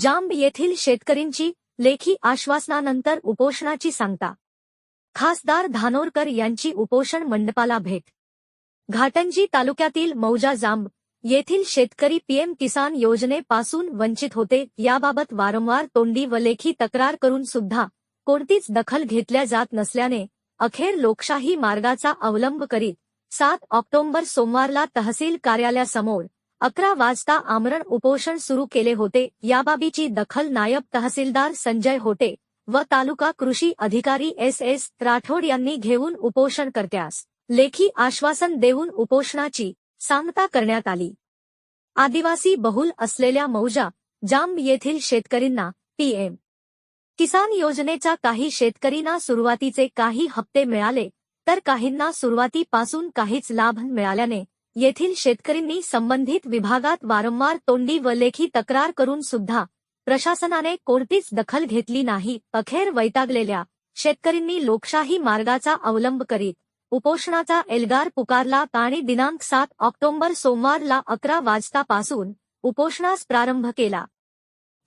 जांब येथील शेतकरींची लेखी आश्वासनानंतर उपोषणाची सांगता. खासदार धानोरकर यांची उपोषण मंडपाला भेट. घाटंजी तालुक्यातील मौजा जांब येथील शेतकरी पीएम किसान योजनेपासून वंचित होते याबाबत वारंवार तोंडी व लेखी तक्रार करून सुद्धा कोणतीच दखल घेतल्या जात नसल्याने अखेर लोकशाही मार्गाचा अवलंब करीत सात ऑक्टोबर सोमवारला तहसील कार्यालयासमोर अकरा वाजता आमरण उपोषण सुरू केले होते. याबाबीची दखल नायब तहसीलदार संजय होटे व तालुका कृषी अधिकारी एस एस राठोड यांनी घेऊन उपोषणकर्त्यास लेखी आश्वासन देऊन उपोषणाची सांगता करण्यात आली. आदिवासी बहुल असलेल्या मौजा जांब येथील शेतकरींना पीएम किसान योजनेच्या काही शेतकरींना सुरुवातीचे काही हप्ते मिळाले तर काहींना सुरुवातीपासून काहीच लाभ मिळाल्याने येथील शेतकरींनी संबंधित विभागात वारंवार तोंडी व लेखी तक्रार करून सुद्धा प्रशासनाने कोणतीच दखल घेतली नाही. अखेर वैतागलेल्या शेतकरींनी लोकशाही मार्गाचा अवलंब करीत उपोषणाचा एल्गार पुकारला. आणि दिनांक सात ऑक्टोबर सोमवारला अकरा वाजतापासून उपोषणास प्रारंभ केला.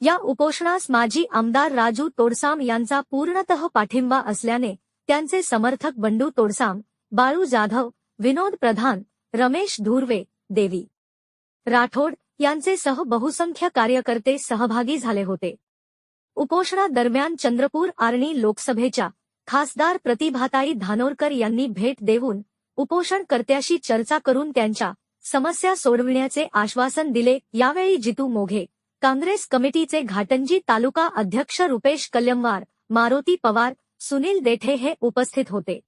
या उपोषणास माजी आमदार राजू तोडसाम यांचा पूर्णतः पाठिंबा असल्याने त्यांचे समर्थक बंडू तोडसाम बाळू जाधव विनोद प्रधान रमेश धुर्वे देवी. राठोड यांचे सह बहुसंख्य कार्यकर्ते सहभागी झाले होते. उपोषणादरम्यान चंद्रपूर आर्णी लोकसभेच्या खासदार प्रतिभाताई धानोरकर यांनी भेट देऊन उपोषणकर्त्याशी चर्चा करून त्यांच्या समस्या सोडविण्याचे आश्वासन दिले. यावेळी जितू मोघे काँग्रेस कमिटीचे घाटंजी तालुका अध्यक्ष रुपेश कल्यमवार मारुती पवार सुनील देठे हे उपस्थित होते.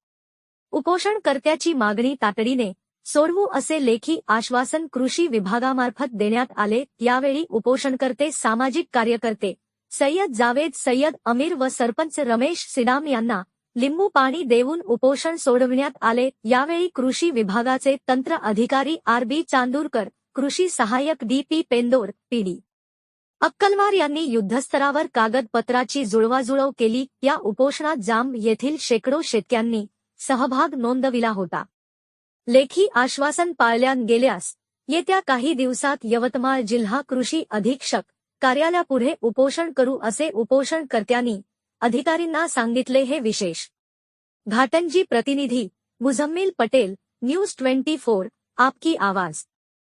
उपोषणकर्त्याची मागणी तातडीने सोडवू असे लेखी आश्वासन कृषी विभागामार्फत देण्यात आले. यावेळी उपोषणकर्ते सामाजिक कार्यकर्ते सय्यद जावेद सय्यद अमीर व सरपंच रमेश सिडाम यांना लिंबू पाणी देऊन उपोषण सोडविण्यात आले. यावेळी कृषी विभागाचे तंत्र अधिकारी आर बी चांदूरकर कृषी सहाय्यक D P Pendor PD Akkalwar यांनी युद्धस्तरावर कागदपत्राची जुळवाजुळव केली. या उपोषणात जांब येथील शेकडो शेतक्यांनी सहभाग नोंदविला होता. लेखी आश्वासन पाळल्यान गेल्यास येत्या काही दिवसात यवतमाळ जिल्हा कृषी अधीक्षक कार्यालयापुढे उपोषण करू असे उपोषणकर्त्यांनी अधिकारींना सांगितले हे विशेष. घाटंजी प्रतिनिधी Muzammil Patel news twenty four आपकी आवाज.